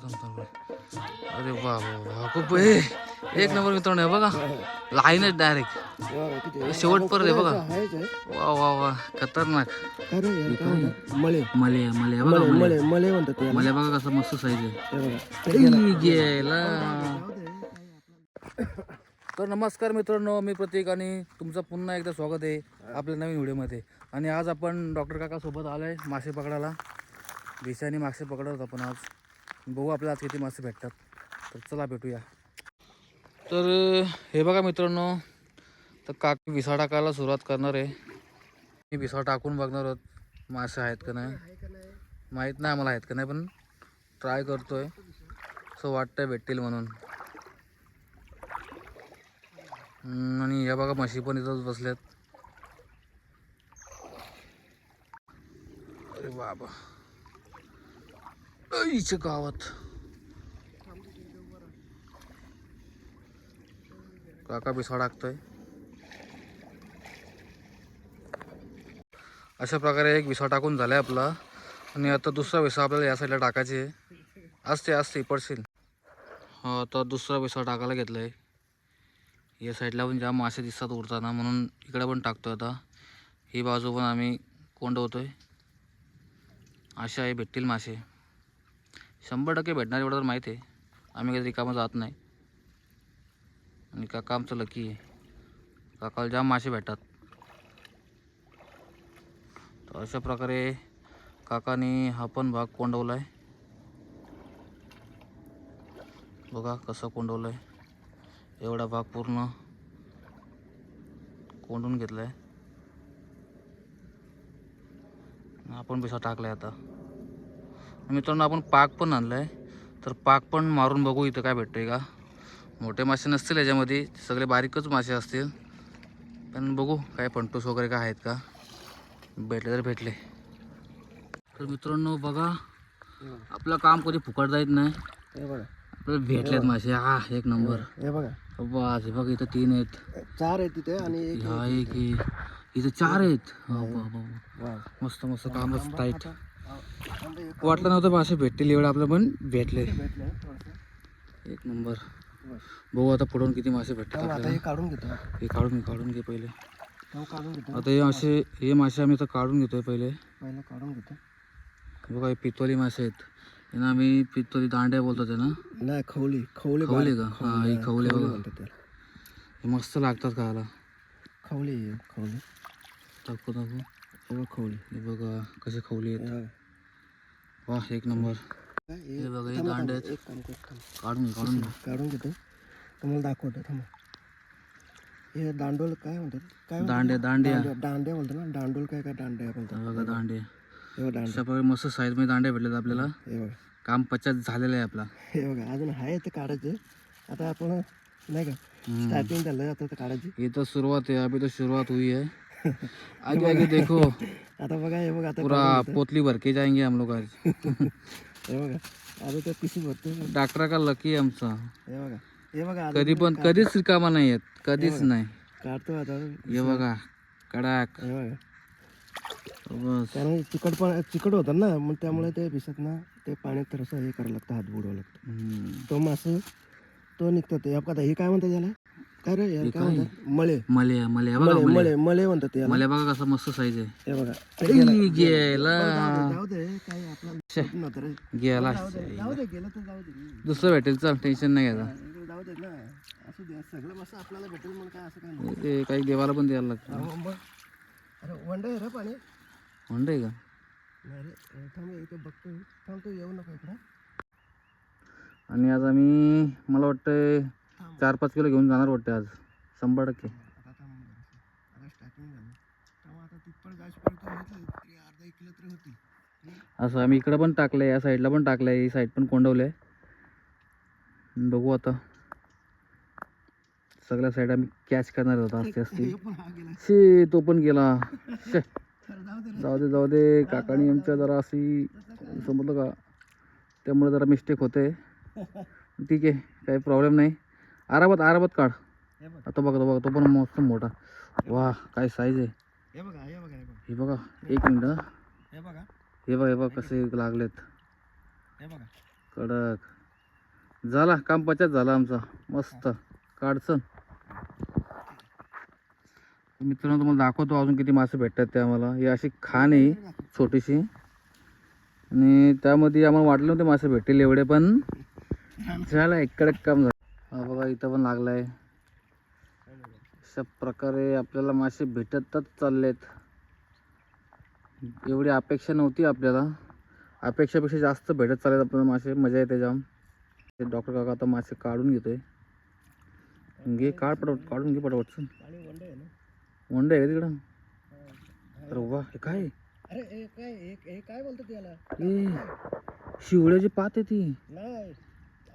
अरे वा वा खूप एक नंबर मित्रांनो बघा. लाईन आहे डायरेक्ट शेवटपर्यंत आहे बघा. वा वा वा खतरनाक. मले. मले बघा मले म्हणतात बघा कसं मस्त साईज आहे. बघा ई, गेला. तर नमस्कार मित्रांनो मी प्रतीक आणि तुमचं पुन्हा एकदा स्वागत आहे आपल्या नवीन व्हिडिओमध्ये. आणि आज आपण डॉक्टर काकासोबत आलो आहे मासे पकडायला. भिशाने मासे पकडत आपण आज. बघू आपल्याला आज किती मासे भेटतात. तर चला भेटूया. तर हे बघा मित्रांनो तर काकी विसा टाकायला सुरुवात करणार आहे. मी विसा टाकून बघणार आहोत मासे आहेत का नाही. माहीत नाही आम्हाला आहेत का नाही पण ट्राय करतो आहे असं वाटतं भेटतील म्हणून. आणि या बघा म्हशी पण इथंच बसल्यात. अरे बाबा. आईच्या गावात काका बिसा टाकतोय अशा प्रकारे एक विसा टाकून झालाय आपला. आणि आता दुसरा विसा आपल्याला या साईडला टाकायची आहे. असते असते पडशील हा आता दुसरा विसा टाकायला घेतलाय. या साईडला पण ज्या मासे दिसतात उडताना म्हणून इकडे पण टाकतो आता. ही बाजू पण आम्ही कोंडवतोय. असे आहे भेटतील मासे. शंभर टक्के भेटणार एवढं तर माहीत आहे. आम्ही कधी रिकामं जात नाही. आणि काका आमचं लकी आहे. काकाला जाम मासे भेटतात. तर अशा प्रकारे काकाने हा पण भाग कोंडवला आहे बघा कसं कोंडवलं आहे एवढा भाग पूर्ण कोंडून घेतला आहे आपण बिसा आहे आता. मित्रांनो आपण पाक पण आणलाय. तर पाक पण मारून बघू इथं काय भेटतंय का. मोठे मासे नसतील याच्यामध्ये सगळे बारीकच मासे असतील. पण बघू काय पंटूस वगैरे काय आहेत का. भेटले तर भेटले. तर मित्रांनो बघा. आपलं काम कधी फुकट जात नाही. आपल्याला भेटलेत मासे. हा एक नंबर. हे बघा. हे बघ. इथं तीन आहेत. चार आहे तिथे आणि एक हा एक आहे. इथं चार आहेत. मस्त मस्त कामच टाईट. वाटलं नव्हतं मासे भेटतील एवढं आपलं पण भेटले. एक नंबर. बघू आता पुढून किती मासे भेटतात हे काढून हे काढून घे पहिले. घेतो. आता हे मासे हे मासे आम्ही आता काढून घेतोय पहिले. पहिलं काढून घेतो. हे बघा हे पितोली मासे आहेत. यांना आम्ही पितोली दांड्या बोलतो ते ना नाही खवली खवली खवले. का? हा हे खवले बघा. हे मस्त लागतात खायला. खवली खवली. दाखवू दाखवू हे बघ खवली. हे बघा कसे खवले आहेत. वाह एक नंबर. काय हे- बघा हे दांडे आहेत एक काम. काढून घे काढून घे. काढून घेतो. तुम्हाला दाखवतो थांबा. हे दांडोल काय म्हणतात? काय म्हणतात? दांडे दांडे दांडे दांडे बोलतो ना? दांडोल काय काय दांडे म्हणतात हे बघा दांडे हे बघा दांडे अशा प्रकारे मस्त साईजमध्ये दांडे भेटलेत आपल्याला. हे बघा. काम पचात झालेलं आहे आपला. हे बघा अजून आहे ते काढायचे. आता आपण नाही का? स्टार्टिंग झालं आता ते काढायची. ये तो शुरुआत है अभी तो शुरुआत हुई है आगे आगे देखो। आता बघा हे बघा आता पूरा पोतली भर के जाएंगे हम लोग आज। हे बघा आता ते पिशी भरतो डॉक्टर का लकी आमचा हे बघा हे बघा कधी पण कधीच रिकामा नाही आहेत कधीच नाही. काढतो आता. हे बघा कडाक। हे बघा. बस। कारण चिकट पण चिकट होतं ना मग त्यामुळे ते भिसत ना ते पाण्यात थोडंसं हे करायला लागतं हात बुडवावं लागतं. तो मासं तो निघतो ते. आता हे काय म्हणतात याला? काय रे याला काय म्हणतात? मळे. मले मले बघा मळे मले मळे म्हणतात याला. मले बघा कसं मस्त साईज आहे. हे बघा. ई, गेला. जाऊ दे काही आपला नव्हतं रे. गेला. जाऊ दे गेलं तर जाऊ दे. दुसरं भेटेल चल टेन्शन नाही घ्यायचं. जाऊ दे ना. असू दे सगळं मस्त आपल्याला भेटेल म्हणून काय असं काय नाही. ते काही देवाला पण द्यायला लागतं. अहो, मग अरे वंडे आहे रे पाणी. म्हणतंय का? नाही रे थांब इथे बघतो थांब तू येऊ नको इकडं. आणि आज आम्ही मला वाटतंय चार पाच किलो घेऊन जाणार वाटतं आज. शंभर टक्के. आता थांब जरासं. आता स्टार्टिंग झालं. तेव्हा आता तिथपर्यंत जायपर्यंत होतं तरी अर्धा एक किलो तरी होती. असं आम्ही इकडं पण टाकलंय या साईडला पण टाकलंय ही साईड पण कोंडवलंय. बघू आता. सगळ्या साईड आम्ही कॅच करणार होतो असते असते हे पण हा गेला. शे तो पण गेला. शे जाऊ दे रे. जाऊ दे जाऊ दे. काकानी आमच्या जरा अशी समजलं का? त्यामुळे जरा मिस्टेक होते ठीक आहे काही प्रॉब्लेम नाही. आरामात आरामात काढ. हे बघ. आता बघा तो बघा तो पण मस्त मोठा. वा काय साईज आहे. हे बघा हे बघा हे बघा. हे बघा एक मिनिट हं. बघा. हे बघा हे बघा कसे लागलेत. हे बघा. कडक. झाला काम पचात झाला आमचा. मस्त. काढसन मित्रांनो तुम्हाला दाखवतो अजून किती मासे भेटतात ते आम्हाला. ही अशी खाण आहे छोटीशी. आणि त्यामध्ये आम्हाला वाटलं नव्हते मासे भेटतील एवढे पण झालं इकडे काम झालं. बघा इथं पण लागलाय. अशा प्रकारे आपल्याला मासे भेटतच चाललेत. एवढी अपेक्षा नव्हती आपल्याला. अपेक्षापेक्षा जास्त भेटत चाललेत आपल्याला मासे. मजा येते जाम. ते डॉक्टर काका आता मासे काढून घेतोय. घे काढ पटवट काढून घे पटवट चल पाणी वंड आहे आहे का तिकडं? अरे वा हे काय? आहे? अरे हे काय काय बोलतात त्याला? ए शिवड्याची पात आहे ती.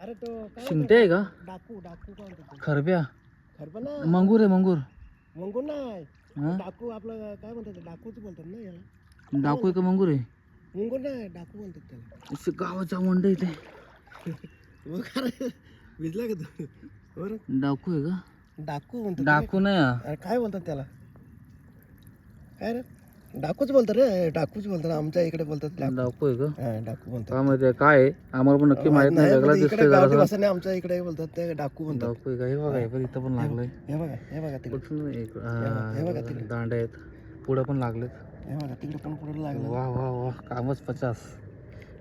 अरे तो काय शिंगटे आहे का? म्हणतात? डाकू डाकू काय म्हणतात खरब्या? खरबा ना मंगूर आहे मंगूर. मंगून नाही. हा? डाकू आपलं काय म्हणतात ते? डाकूच बोलतात ना याला. डाकू आहे का मंगूर आहे? मंगून नाही डाकू म्हणतात त्याला. अशी गावाच्या वंड इथे. मग अरे भिजला का तू? बरं. डाकू आहे का? डाकू म्हणतात डाकू नाही हा. अरे काय बोलतात त्याला? काय रे? डाकूच बोलतात रे डाकूच बोलतात आमच्या इकडे बोलतात डाकू. आहे का? हा डाकू म्हणतात काय माहिती आहे काय आहे? आम्हाला पण नक्की माहीत नाही वेगळा दिसतोय गावठी भाषेने आमच्या इकडे बोलतात ते डाकू म्हणतात डाकू आहे का? हे बघा हे पण इथं पण लागलंय. हे बघा हे बघा तिकडे. कुठून एक- हे बघा हा, तिकडे. दांडे आहेत. पुढं पण लागलेत. हे बघा तिकडे पण पुढे लागलं. वा वा वा कामच पचास.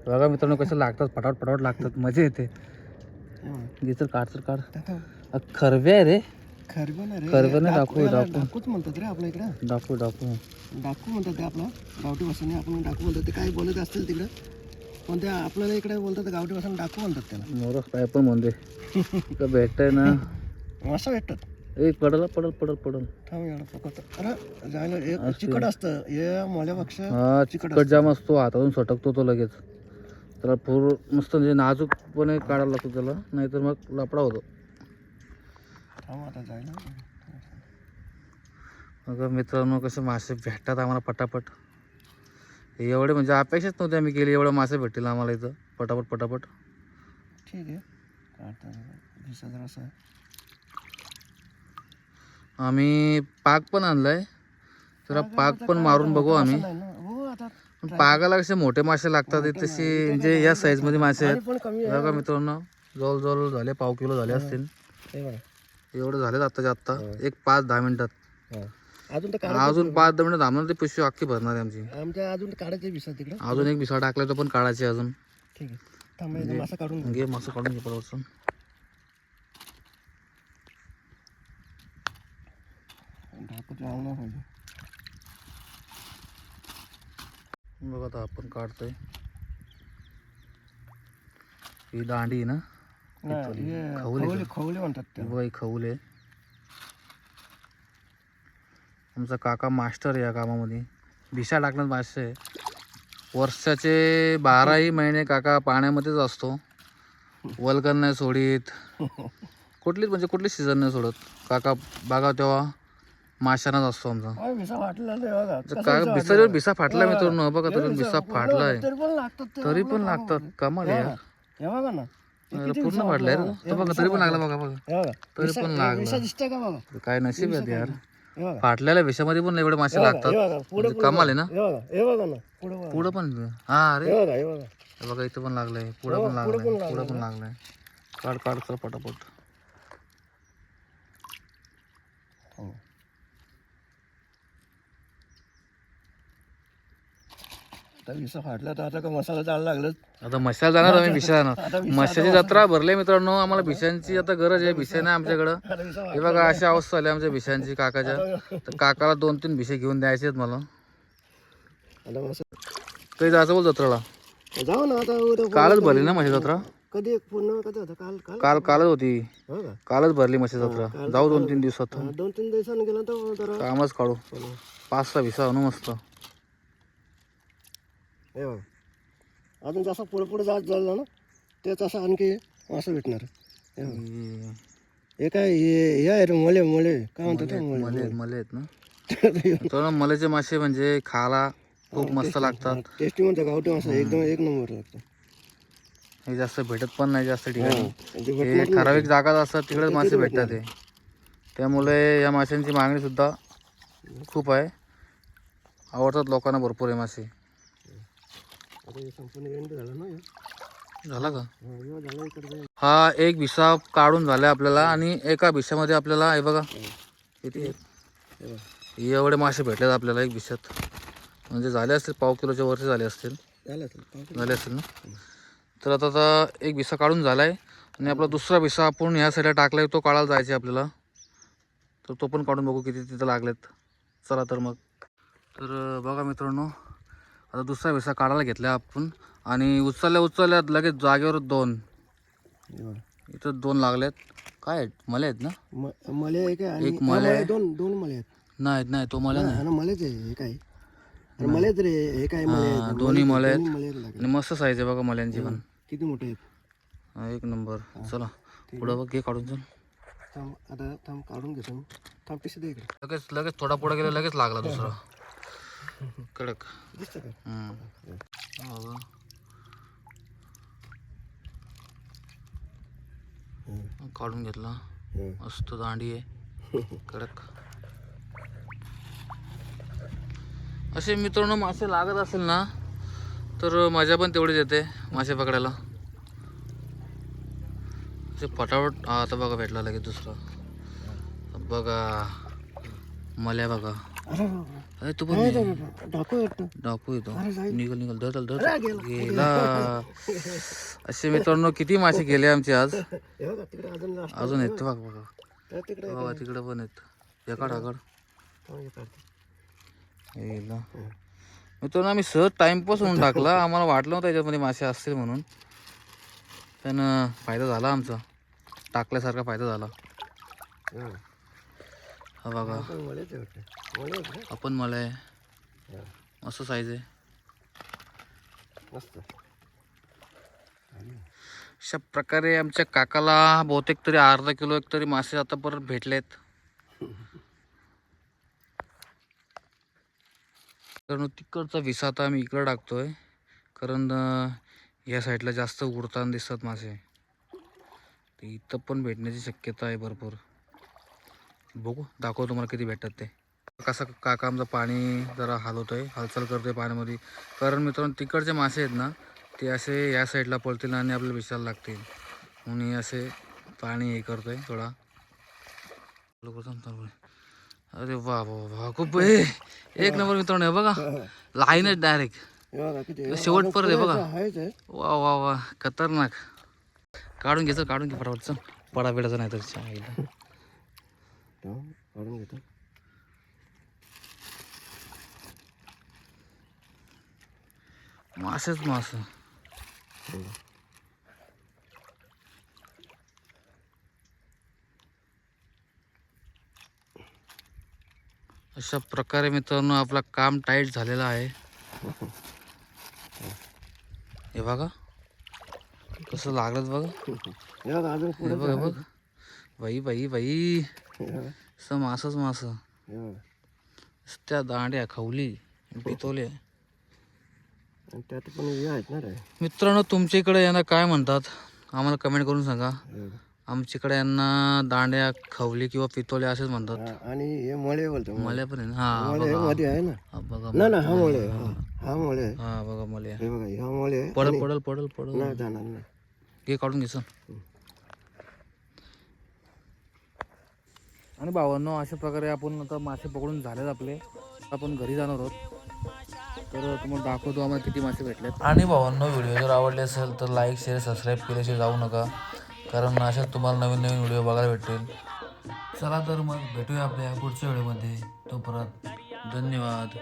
बघा मित्रांनो कसं लागतात फटाफट फटाफट लागतात. मजा येते. हे बघा. घे तर काढ तर काढ. दाखव. अ, खरबे आहे रे. खरबा ना रे खरबा नाही, डाकू. डाकूच म्हणतात रे आपल्या इकडे. डाकू डाकू डाकू म्हणतात ते आपलं गावठी भाषेने आपण डाकू म्हणतात. ते काय बोलत असतील तिकडे? पण ते आपल्याला इकडे बोलतात गावठी भाषेने डाकू म्हणतात त्याला. मोर काय पण म्हणते. भेटतंय ना. मासा भेटतात. ए पडल पडल पडल पडल. अरे जायला एक. चिकट असतं. हे मोल्यापेक्षा हा चिकट जाम असतो हातातून सटकतो तो लगेच. त्याला पूर मस्त म्हणजे नाजूकपणे काढायला लागतो त्याला नाहीतर मग लपडा होतो. मग मित्रांनो कसे मासे भेटतात आम्हाला पटापट. एवढे म्हणजे अपेक्षाच नव्हती आम्ही केली एवढे मासे भेटतील आम्हाला इथं. पटापट पटापट. ठीक आहे. आम्ही पाक पण आणलाय. जरा पाक पण मारून बघू आम्ही. हो पागाला कसे मोठे मासे लागतात तसे म्हणजे या साईजमध्ये मासे आहेत. बघा मित्रांनो जवळजवळ झाले पाव किलो झाले असतील. हे बघा. एवढं झालेत आत्ताच्या आत्ता. एक पाच दहा मिनिटात. अजून अजून पाच दहा मिनिट थांबणार ते पिशवी अख्खी भरणार आहे आमची. आमच्या अजून काढायचे विसा तिकडे अजून एक भिसा टाकला तो पण काढायची अजून. ठीक आहे. मासा काढून घे. मासं काढून घे नाही पाहिजे बघा आता आपण काढतोय. ही दांडी ना. नाही, हे खवले खवले खवले म्हणतात ही ते बघा ही खवले आमचा काका मास्टर या कामामध्ये भिसा टाकण्यात मासे आहे. वर्षाचे बाराही महिने काका पाण्यामध्येच असतो वलगन नाही सोडीत कुठलीच म्हणजे कुठलीच सीझन नाही सोडत काका बघा तेव्हा माशानाच असतो आमचा काय विसा वाटलेला नाही बघा तर कसं काय विसा भिसा? भिसा फाटला मित्रांनो बघा हे तरी विसा भिसा फाटलाय तरी पण लागतात ते तरी पण लागतात. कमाल हे आहे हे बघा ना पूर्ण वाटला रे. तो बघा तरी पण लागला बघा बघा. तरी पण लागला. दिसतंय का काय नशीब आहे यार. फाटलेल्या विषामध्ये पण एवढे मासे लागतात. म्हणजे कमाल आहे ना? पुढे पण हा अरे. बघा इथं पण लागलंय पुढं पण लागलंय पुढं पण लागलंय. काढ काढ कर पटापट. आता विसा फाटला तर आता का मसाला जायला आता मशाल जाणार आम्ही भिशा जाणार मशाची जत्रा भरले मित्रांनो आम्हाला भिशांची आता गरज आहे भिशा नाही आमच्याकडं. आता विसा हे बघा अशी अवस्था आली आमच्या भिशांची काकाच्या. तर काकाला दोन तीन भिशे घेऊन द्यायचे आहेत मला. आता मसा काही जायचं बोल जत्राला. जाऊ ना आता उद्या कालच भरली ना म्हशी जत्रा? कधी एक पूर्ण कधी होतं? काल काल काल कालच होती. हो का? कालच भरली म्हशी जत्रा. जाऊ दोन तीन दिवसात. हा, दोन तीन दिवसांनी गेला तर जरा. कामच काढू. पाच सहा भिसा आणू मस्त. हे. बघा अजून जसं पुढे पुढे जात झालं ना तेच असं आणखी असं भेटणार. हे. बघा. हे काय हे हे आहे रे मोले मोले. काय म्हणतात ते? मोले मले मले. आहेत ना. तर मलेचे मासे म्हणजे खायला खूप मस्त लागतात. टेस्टी म्हणतात गावठी मासा. एकदम एक नंबर लागतं हे जास्त भेटत पण नाही जास्त ठिकाणी. म्हणजे हे ठराविक जागाच असतात तिकडेच मासे भेटतात ते त्यामुळे या माशांची मागणी सुद्धा खूप आहे. आवडतात लोकांना भरपूर आहे मासे. हे संपूर्ण एंड झालं ना. झाला का? हा, झाला इकडे. हा एक भिसा काढून झालाय आपल्याला आणि एका भिसामध्ये आपल्याला हे बघा. किती हे. एवढे मासे भेटलेत आपल्याला एक भिसात म्हणजे झाले असतील पाव किलोच्या वरचे झाले असतील. झालं. झाले असतील ना? तर आता आता एक भिसा काढून झालाय आणि आपला दुसरा भिसा आपण ह्या साईडला टाकलाय तो काढायला जायचा आहे आपल्याला. तर तो पण काढून बघू किती तिथं लागलेत. चला तर मग. तर बघा मित्रांनो आता दुसरा भिसा काढायला घेतला आपण. आणि उचलल्या उचलल्या लगेच जागेवर दोन. इथं दोन लागलेत. काय आहेत? मले आहेत ना? मले एक मले आहे. दोन दोन मले आहेत. नाहीत नाही तो मला नाही. ना मलेच आहे हे काय मलेच रे हे काय. दोन्ही मले आहेत. आणि मस्त साईज आहे बघा मल्यांची पण. किती मोठे आहेत? एक नंबर. चला पुढं बघ घे काढून चल थांब आता थांब काढून घेतो. थांब पिशे दे लगेच लगेच थोडा पुढे गेला लगेच लागला दुसरा. कडक. दिसतं का? हम्म. हा. बघ. काढून घेतला. हम्म. मस्त दांडी आहे. कडक. असे मित्रांनो मासे लागत असेल ना तर मजा पण तेवढीच येते मासे पकडायला. असे हा, आता बघा भेटला लगेच दुसरा. बघा. मल्या बघा. अरे. अरे तू पण ये. येतो डाकू येतो अरे जाईल. निघल निघल. गेला. गेला. असे मित्रांनो किती मासे गेले आमचे आज? हे बघा तिकडे अजून लास्ट अजून आहेत ते बघ बघा. तर तिकडे बघा तिकडे पण आहेत. एका ढाकड थांब हे. गेला. मित्रांनो आम्ही सहज टाइमपास म्हणून टाकला. आम्हाला वाटलं नव्हतं याच्यामध्ये मासे असतील म्हणून. पण अं, फायदा झाला आमचा. टाकल्यासारखा फायदा झाला. हा. हा बघा. आपण. मले आहे. मस्त साईज आहे. मस्त. अशा प्रकारे आमच्या काकाला बहुतेक तरी अर्धा किलो एक तरी मासे आता परत भेटलेत. कारण तिकडचा विसा आता आम्ही इकडं टाकतोय. कारण या साईडला जास्त उडताना दिसतात मासे. इथं पण भेटण्याची शक्यता आहे भरपूर. बघू दाखव तुम्हाला किती भेटतात ते. कसं काका आमचं पाणी जरा हलवतोय हालचाल करतोय पाण्यामध्ये. कारण मित्रांनो तिकडचे मासे आहेत ना ते असे या साईडला पळतील आणि आपल्याला विसायला लागतील. म्हणून हे असे पाणी हे करतोय थोडा. अरे वा वा वा खूप एक नंबर मित्रांनो बघा. लाईनच डायरेक्ट हे बघा किती शेवट परत आहे बघा. आहे. वा वा वा खतरनाक. काढून घ्यायचं काढून घे चल. पडा बिडाचा नाही तर काढून घेतो मासेच मास अशा प्रकारे मित्रांनो आपला काम टाईट झालेलं आहे. हे बघा. कसं लागलं बघा. बघा बघ. हे बाई हे बघा असं मासच मास हे त्या दांड्या खवली त्यात पण हे आहेत रे? मित्रांनो तुमच्या इकडे यांना काय म्हणतात? आम्हाला कमेंट करून सांगा. हे. बघा. आमच्याकडे यांना दांड्या खवली किंवा पितोले असेच म्हणतात. हा, आणि हे मळे बोलतो मळे. मला पण आहे ना. हा हे मध्ये आहे ना? हा बघा ना ना हा मळे आहे. हा. हा मळे. आहे हा बघा मला हे बघा हा मळे. आहे पडल पडल पडल पडल. नाही जाणार नाही. घे काढून घे आणि भावांनो अशा प्रकारे आपण आता मासे पकडून झालेत आपले. आपण घरी जाणार आहोत. तर तुम्हाला दाखवतो आम्हाला किती मासे भेटलेत. आणि भावांनो व्हिडिओ जर आवडले असेल तर लाईक शेअर सबस्क्राईब केल्याशिवाय जाऊ नका. कारण अशाच तुम्हाला नवीन नवीन व्हिडिओ बघायला भेटतील. चला तर मग भेटूया आपल्या पुढच्या व्हिडिओमध्ये. तोपर्यंत धन्यवाद.